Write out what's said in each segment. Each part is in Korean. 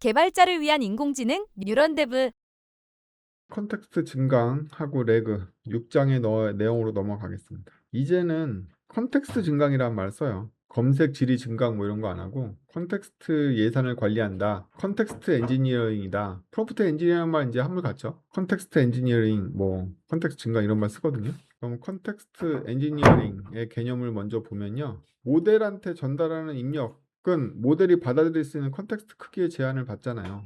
개발자를 위한 인공지능 뉴런데브 컨텍스트 증강하고 레그 6장의 너, 내용으로 넘어가겠습니다. 이제는 컨텍스트 증강이라는 말 써요. 검색 질의 증강 뭐 이런 거 안 하고 컨텍스트 예산을 관리한다. 컨텍스트 엔지니어링이다. 프로프트 엔지니어링 말 이제 한물 같죠? 컨텍스트 엔지니어링 뭐 컨텍스트 증강 이런 말 쓰거든요. 그럼 컨텍스트 엔지니어링의 개념을 먼저 보면요. 모델한테 전달하는 입력 은 모델이 받아들일 수 있는 컨텍스트 크기의 제한을 받잖아요.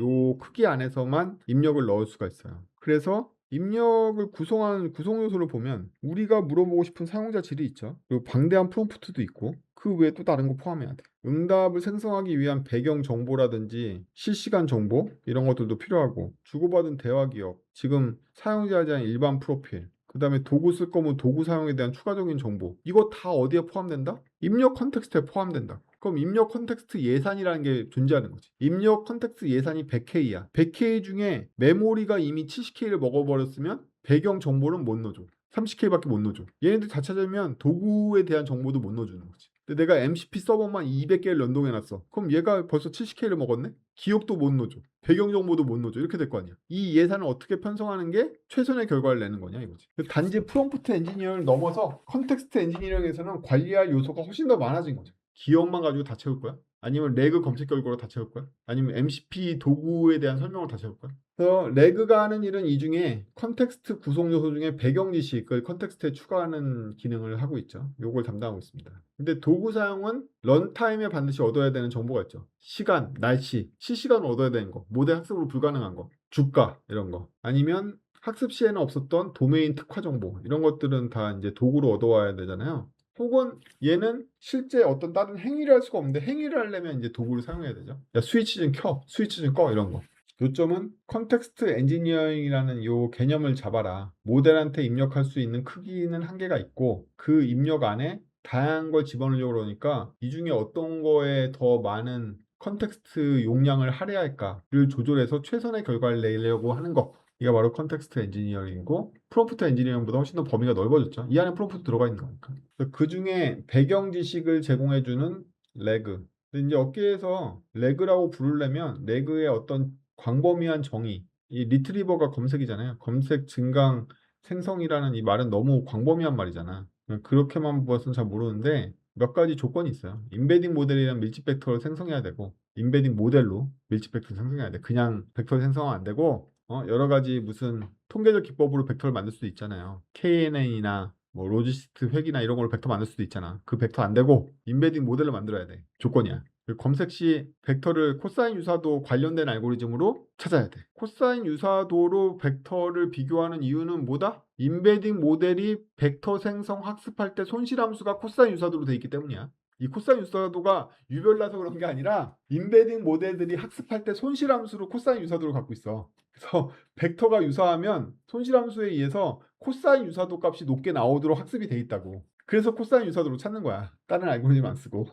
요 크기 안에서만 입력을 넣을 수가 있어요. 그래서 입력을 구성하는 구성 요소를 보면 우리가 물어보고 싶은 사용자 질이 있죠. 그리고 방대한 프롬프트도 있고 그 외에 또 다른 거 포함해야 돼. 응답을 생성하기 위한 배경 정보라든지 실시간 정보 이런 것들도 필요하고 주고받은 대화 기억, 지금 사용자에 대한 일반 프로필, 그 다음에 도구 쓸 거면 도구 사용에 대한 추가적인 정보 이거 다 어디에 포함된다? 입력 컨텍스트에 포함된다. 그럼 입력 컨텍스트 예산이라는 게 존재하는 거지. 입력 컨텍스트 예산이 100K야. 100K 중에 메모리가 이미 70K를 먹어버렸으면 배경 정보는 못 넣어줘. 30K밖에 못 넣어줘. 얘네들 다 찾으면 도구에 대한 정보도 못 넣어주는 거지. 근데 내가 MCP 서버만 200개를 연동해놨어. 그럼 얘가 벌써 70K를 먹었네? 기억도 못 넣어줘. 배경 정보도 못 넣어줘. 이렇게 될 거 아니야. 이 예산을 어떻게 편성하는 게 최선의 결과를 내는 거냐 이거지. 단지 프롬프트 엔지니어를 넘어서 컨텍스트 엔지니어링에서는 관리할 요소가 훨씬 더 많아진 거죠. 기억만 가지고 다 채울 거야? 아니면 레그 검색 결과로 다 채울 거야? 아니면 MCP 도구에 대한 설명을 다 채울 거야? 그래서 레그가 하는 일은 이 중에 컨텍스트 구성 요소 중에 배경 지식을 컨텍스트에 추가하는 기능을 하고 있죠. 요걸 담당하고 있습니다. 근데 도구 사용은 런타임에 반드시 얻어야 되는 정보가 있죠. 시간, 날씨, 실시간으로 얻어야 되는 거, 모델 학습으로 불가능한 거, 주가 이런 거. 아니면 학습 시에는 없었던 도메인 특화 정보 이런 것들은 다 이제 도구로 얻어와야 되잖아요. 혹은 얘는 실제 어떤 다른 행위를 할 수가 없는데 행위를 하려면 이제 도구를 사용해야 되죠. 야 스위치 좀 켜, 스위치 좀 꺼 이런 거. 요점은 컨텍스트 엔지니어링이라는 요 개념을 잡아라. 모델한테 입력할 수 있는 크기는 한계가 있고 그 입력 안에 다양한 걸 집어넣으려고 그러니까 이 중에 어떤 거에 더 많은 컨텍스트 용량을 할애해야 할까를 조절해서 최선의 결과를 내려고 하는 거. 이게 바로 컨텍스트 엔지니어링이고 프롬프트 엔지니어링보다 훨씬 더 범위가 넓어졌죠. 이 안에 프롬프트 들어가 있는 거니까. 그 중에 배경 지식을 제공해주는 레그. 근데 이제 업계에서 레그라고 부르려면 레그의 어떤 광범위한 정의, 이 리트리버가 검색이잖아요. 검색 증강 생성이라는 이 말은 너무 광범위한 말이잖아. 그렇게만 보아서는 잘 모르는데 몇 가지 조건이 있어요. 인베딩 모델이랑 밀집 벡터를 생성해야 되고 인베딩 모델로 밀집 벡터를 생성해야 돼. 그냥 벡터 생성은 안 되고 어, 여러 가지 무슨 통계적 기법으로 벡터를 만들 수도 있잖아요. KNN이나 뭐 로지스트 획이나 이런 걸로 벡터 만들 수도 있잖아. 그 벡터 안 되고 인베딩 모델을 만들어야 돼. 조건이야. 검색 시 벡터를 코사인 유사도 관련된 알고리즘으로 찾아야 돼. 코사인 유사도로 벡터를 비교하는 이유는 뭐다? 인베딩 모델이 벡터 생성 학습할 때 손실함수가 코사인 유사도로 돼 있기 때문이야. 이 코사인 유사도가 유별나서 그런 게 아니라 인베딩 모델들이 학습할 때 손실함수로 코사인 유사도를 갖고 있어. 그래서 벡터가 유사하면 손실함수에 의해서 코사인 유사도 값이 높게 나오도록 학습이 돼 있다고. 그래서 코사인 유사도로 찾는 거야. 다른 알고리즘 안 쓰고.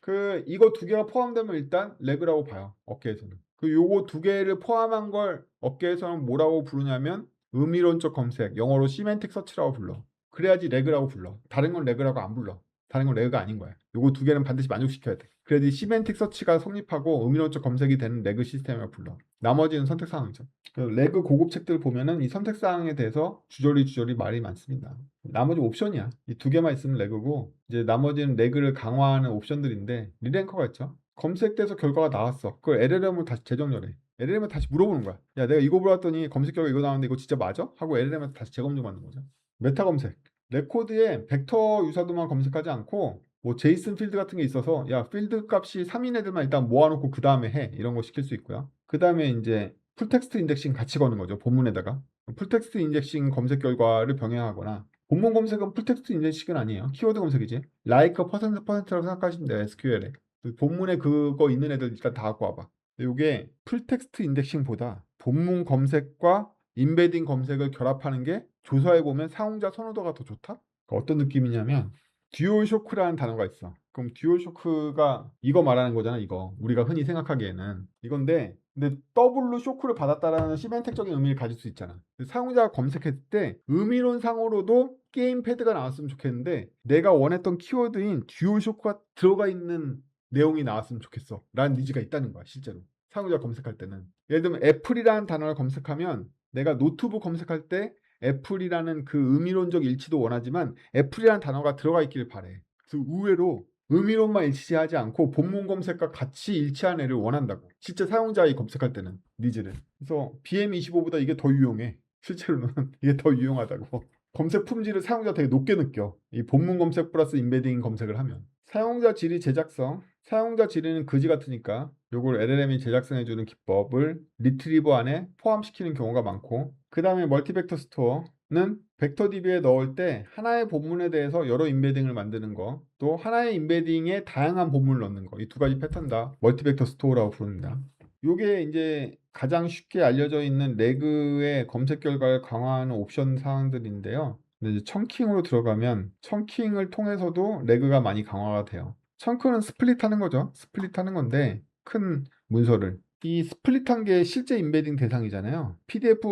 그 이거 두 개가 포함되면 일단 레그라고 봐요. 업계에서는. 그 요거 두 개를 포함한 걸 업계에서는 뭐라고 부르냐면 의미론적 검색, 영어로 시멘틱 서치라고 불러. 그래야지 레그라고 불러. 다른 건 레그라고 안 불러. 다른 건 레그가 아닌 거야. 요거 두 개는 반드시 만족시켜야 돼. 그래야지 시멘틱 서치가 성립하고 의미론적 검색이 되는 레그 시스템이라고 불러. 나머지는 선택 사항이죠. 그 레그 고급 책들 보면은 이 선택 사항에 대해서 주저리 주저리 말이 많습니다. 나머지 옵션이야. 이 두 개만 있으면 레그고 이제 나머지는 레그를 강화하는 옵션들인데 리랭커가 있죠. 검색돼서 결과가 나왔어. 그걸 LLM을 다시 재정렬해. LLM에 다시 물어보는 거야. 야, 내가 이거 물어봤더니 검색 결과 이거 나왔는데 이거 진짜 맞아? 하고 LLM한테 다시 재검증받는 거죠. 메타 검색. 레코드에 벡터 유사도만 검색하지 않고 뭐 제이슨 필드 같은 게 있어서 야 필드 값이 3인 애들만 일단 모아놓고 그 다음에 해 이런 거 시킬 수 있고요. 그 다음에 이제 풀텍스트 인덱싱 같이 거는 거죠 본문에다가 풀텍스트 인덱싱 검색 결과를 병행하거나 본문 검색은 풀텍스트 인덱싱은 아니에요. 키워드 검색이지. like 퍼센트 퍼센트라고 생각하시면 돼요 SQL에. 본문에 그거 있는 애들 일단 다 갖고 와봐. 이게 풀텍스트 인덱싱보다 본문 검색과 인베딩 검색을 결합하는 게 조사해 보면 사용자 선호도가 더 좋다? 그러니까 어떤 느낌이냐면 듀얼 쇼크라는 단어가 있어. 그럼 듀얼 쇼크가 이거 말하는 거잖아, 이거. 우리가 흔히 생각하기에는 이건데 근데 더블로 쇼크를 받았다라는 시멘텍적인 의미를 가질 수 있잖아. 사용자가 검색했을 때 의미론 상으로도 게임 패드가 나왔으면 좋겠는데 내가 원했던 키워드인 듀얼 쇼크가 들어가 있는 내용이 나왔으면 좋겠어. 라는 니즈가 있다는 거야, 실제로. 사용자 검색할 때는. 예를 들면 애플이라는 단어를 검색하면 내가 노트북 검색할 때 애플이라는 그 의미론적 일치도 원하지만 애플이라는 단어가 들어가 있길 바래. 그래서 의외로 의미론만 일치하지 않고 본문 검색과 같이 일치한 애를 원한다고. 실제 사용자의 검색할 때는 니즈를. 그래서 BM25보다 이게 더 유용해. 실제로는 이게 더 유용하다고. 검색 품질을 사용자 되게 높게 느껴. 이 본문 검색 플러스 인베딩 검색을 하면. 사용자 질의 제작성. 사용자 질의는 그지 같으니까 요걸 LLM이 제작성해주는 기법을 리트리버 안에 포함시키는 경우가 많고 그 다음에 멀티벡터 스토어는 벡터 DB에 넣을 때 하나의 본문에 대해서 여러 인베딩을 만드는 거, 또 하나의 인베딩에 다양한 본문을 넣는 거, 이 두 가지 패턴 다 멀티벡터 스토어라고 부릅니다. 요게 이제 가장 쉽게 알려져 있는 레그의 검색 결과를 강화하는 옵션 사항들인데요. 근데 이제 청킹으로 들어가면 청킹을 통해서도 레그가 많이 강화가 돼요. 청크는 스플릿 하는 거죠. 스플릿 하는 건데 큰 문서를 이 스플릿한 게 실제 인베딩 대상이잖아요. PDF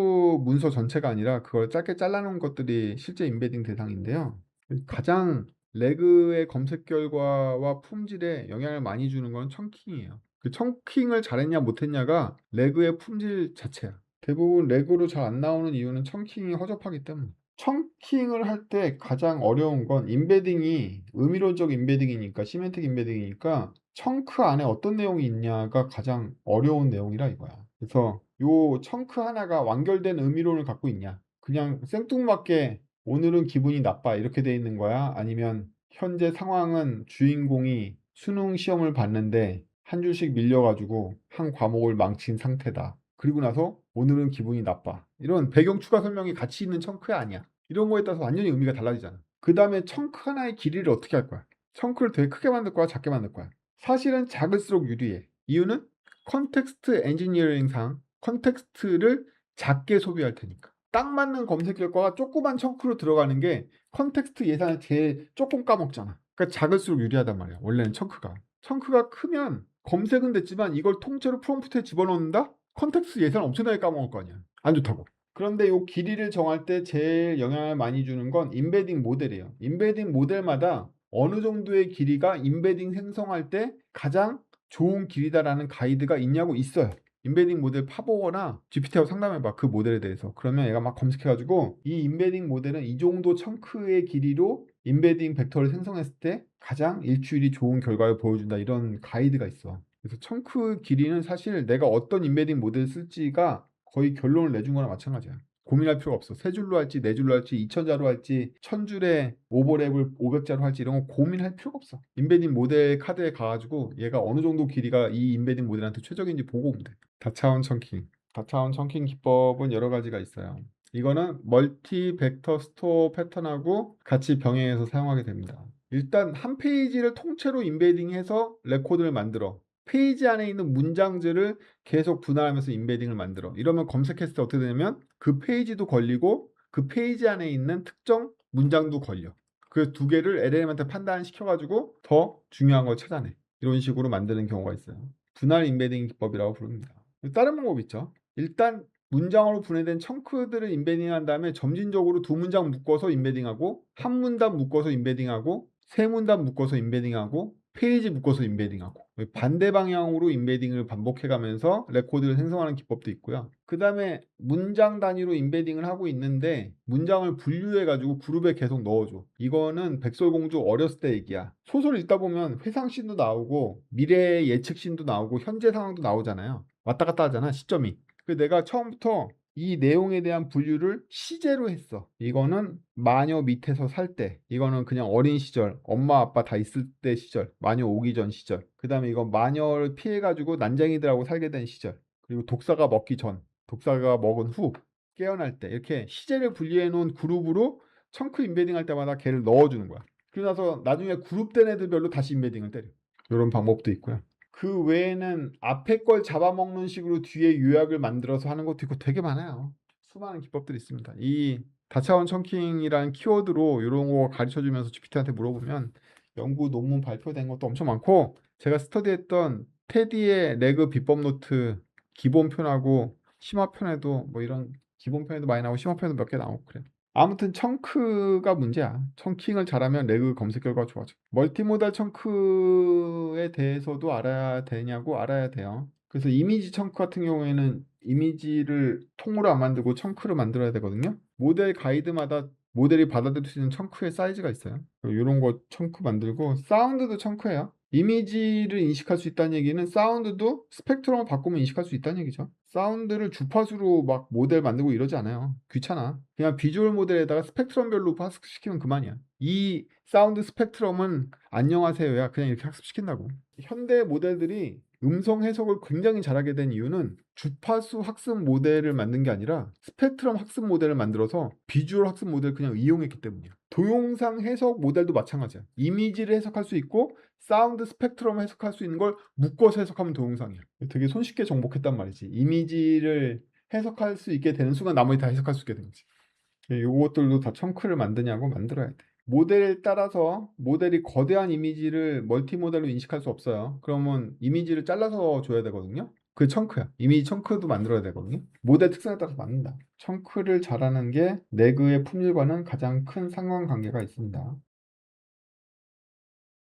문서 전체가 아니라 그걸 짧게 잘라놓은 것들이 실제 인베딩 대상인데요. 가장 레그의 검색 결과와 품질에 영향을 많이 주는 건 청킹이에요. 그 청킹을 잘했냐 못했냐가 레그의 품질 자체야. 대부분 레그로 잘 안 나오는 이유는 청킹이 허접하기 때문에. 청킹을 할 때 가장 어려운 건 인베딩이 의미론적 인베딩이니까 시멘틱 인베딩이니까 청크 안에 어떤 내용이 있냐가 가장 어려운 내용이라 이거야. 그래서 요 청크 하나가 완결된 의미론을 갖고 있냐? 그냥 생뚱맞게 오늘은 기분이 나빠 이렇게 돼 있는 거야? 아니면 현재 상황은 주인공이 수능 시험을 봤는데 한 줄씩 밀려가지고 한 과목을 망친 상태다. 그리고 나서 오늘은 기분이 나빠. 이런 배경 추가 설명이 같이 있는 청크야 아니야. 이런 거에 따라서 완전히 의미가 달라지잖아. 그 다음에 청크 하나의 길이를 어떻게 할 거야? 청크를 되게 크게 만들 거야? 작게 만들 거야? 사실은 작을수록 유리해. 이유는 컨텍스트 엔지니어링상 컨텍스트를 작게 소비할 테니까. 딱 맞는 검색 결과가 조그만 청크로 들어가는 게 컨텍스트 예산을 제일 조금 까먹잖아. 그러니까 작을수록 유리하단 말이야. 원래는 청크가. 청크가 크면 검색은 됐지만 이걸 통째로 프롬프트에 집어넣는다? 컨텍스트 예산 엄청나게 까먹을 거 아니야. 안 좋다고. 그런데 이 길이를 정할 때 제일 영향을 많이 주는 건 인베딩 모델이에요. 인베딩 모델마다 어느 정도의 길이가 인베딩 생성할 때 가장 좋은 길이다라는 가이드가 있냐고 있어요. 인베딩 모델 파보거나 GPT하고 상담해봐 그 모델에 대해서 그러면 얘가 막 검색해가지고 이 인베딩 모델은 이 정도 청크의 길이로 인베딩 벡터를 생성했을 때 가장 일주일이 좋은 결과를 보여준다 이런 가이드가 있어 그래서 청크 길이는 사실 내가 어떤 인베딩 모델을 쓸지가 거의 결론을 내준 거나 마찬가지야 고민할 필요가 없어. 세 줄로 할지, 네 줄로 할지, 2000자로 할지, 1000줄에 오버랩을 500자로 할지 이런 거 고민할 필요가 없어. 인베딩 모델 카드에 가가지고 얘가 어느 정도 길이가 이 인베딩 모델한테 최적인지 보고 오면 돼. 다차원 청킹. 다차원 청킹 기법은 여러 가지가 있어요. 이거는 멀티 벡터 스토어 패턴하고 같이 병행해서 사용하게 됩니다. 일단 한 페이지를 통째로 인베딩해서 레코드를 만들어. 페이지 안에 있는 문장들을 계속 분할하면서 인베딩을 만들어. 이러면 검색했을 때 어떻게 되냐면 그 페이지도 걸리고 그 페이지 안에 있는 특정 문장도 걸려. 그 두 개를 LLM한테 판단시켜가지고 더 중요한 걸 찾아내. 이런 식으로 만드는 경우가 있어요. 분할 인베딩 기법이라고 부릅니다. 다른 방법 있죠. 일단 문장으로 분해된 청크들을 인베딩한 다음에 점진적으로 두 문장 묶어서 인베딩하고 한 문단 묶어서 인베딩하고 세 문단 묶어서 인베딩하고 페이지 묶어서 인베딩하고 반대 방향으로 인베딩을 반복해가면서 레코드를 생성하는 기법도 있고요. 그 다음에 문장 단위로 인베딩을 하고 있는데 문장을 분류해가지고 그룹에 계속 넣어줘. 이거는 백설공주 어렸을 때 얘기야. 소설 읽다 보면 회상신도 나오고 미래의 예측신도 나오고 현재 상황도 나오잖아요. 왔다 갔다 하잖아 시점이. 그 내가 처음부터 이 내용에 대한 분류를 시제로 했어. 이거는 마녀 밑에서 살 때, 이거는 그냥 어린 시절, 엄마 아빠 다 있을 때 시절, 마녀 오기 전 시절. 그 다음에 이건 마녀를 피해가지고 난쟁이들하고 살게 된 시절. 그리고 독사가 먹기 전, 독사가 먹은 후, 깨어날 때 이렇게 시제를 분리해 놓은 그룹으로 청크 인베딩 할 때마다 걔를 넣어주는 거야. 그러고 나서 나중에 그룹된 애들별로 다시 인베딩을 때려. 이런 방법도 있고요. 그 외에는 앞에 걸 잡아먹는 식으로 뒤에 요약을 만들어서 하는 것도 있고 되게 많아요. 수많은 기법들이 있습니다. 이 다차원 청킹이라는 키워드로 이런 거 가르쳐 주면서 GPT한테 물어보면 연구 논문 발표된 것도 엄청 많고 제가 스터디했던 테디의 레그 비법 노트 기본편하고 심화편에도 뭐 이런 기본편에도 많이 나오고 심화편에도 몇 개 나오고 그래요. 아무튼 청크가 문제야. 청킹을 잘하면 레그 검색 결과가 좋아져. 멀티모달 청크에 대해서도 알아야 되냐고 알아야 돼요. 그래서 이미지 청크 같은 경우에는 이미지를 통으로 안 만들고 청크로 만들어야 되거든요. 모델 가이드마다 모델이 받아들일 수 있는 청크의 사이즈가 있어요. 이런 거 청크 만들고 사운드도 청크예요. 이미지를 인식할 수 있다는 얘기는 사운드도 스펙트럼을 바꾸면 인식할 수 있다는 얘기죠. 사운드를 주파수로 막 모델 만들고 이러지 않아요. 귀찮아. 그냥 비주얼 모델에다가 스펙트럼별로 학습시키면 그만이야. 이 사운드 스펙트럼은 안녕하세요야 그냥 이렇게 학습시킨다고. 현대 모델들이 음성 해석을 굉장히 잘하게 된 이유는 주파수 학습 모델을 만든 게 아니라 스펙트럼 학습 모델을 만들어서 비주얼 학습 모델을 그냥 이용했기 때문이야. 동영상 해석 모델도 마찬가지야. 이미지를 해석할 수 있고 사운드 스펙트럼 해석할 수 있는 걸 묶어서 해석하면 동영상이야. 되게 손쉽게 정복했단 말이지. 이미지를 해석할 수 있게 되는 순간 나머지 다 해석할 수 있게 되는 거지. 요것들도 다 청크를 만드냐고 만들어야 돼. 모델에 따라서 모델이 거대한 이미지를 멀티 모델로 인식할 수 없어요. 그러면 이미지를 잘라서 줘야 되거든요. 그 청크야. 이미지 청크도 만들어야 되거든요. 모델 특성에 따라서 만든다. 청크를 잘하는 게 내그의 품질과는 가장 큰 상관관계가 있습니다.